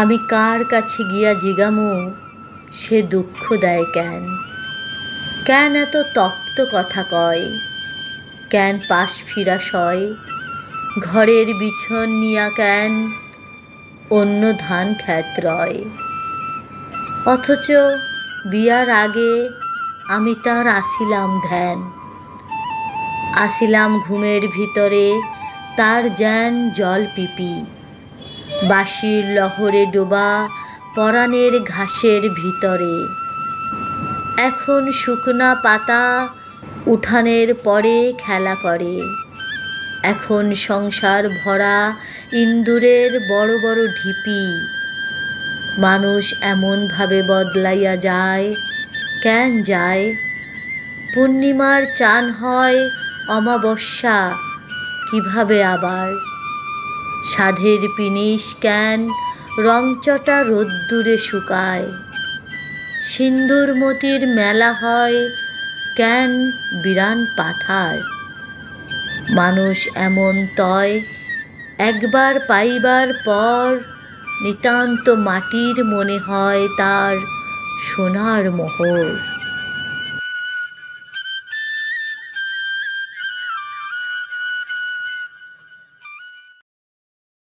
আমি কার কাছে গিয়া জিগামো? সে দুঃখ দেয় কেন? কেন এত তপ্ত কথা কয়? কেন পাশ ফিরা সয়? ঘরের বিছন নিয়া কেন অন্য ধান খ্যাত রয়? অথচ বিয়ার আগে আমি তার আসিলাম ধ্যান। আসিলাম ঘুমের ভিতরে তার জ্যান জল পিপি। বাঁশির লহরে ডোবা পরাণের ঘাসের ভিতরে। এখন শুকনা পাতা উঠানের পরে খেলা করে। এখন সংসার ভরা ইন্দুরের বড় বড় ঢিপি। মানুষ এমনভাবে বদলাইয়া যায়, কেন যায়? পূর্ণিমার চান হয় অমাবস্যা, কীভাবে আবার? সাধের পিনিস ক্যান রংচটা রোদ্দুরে শুকায়? সিন্দুর মতির মেলা হয় ক্যান বিরান পাথার? মানুষ এমন তয় একবার পাইবার পর নিতান্ত মাটির মনে হয় তার সোনার মোহর।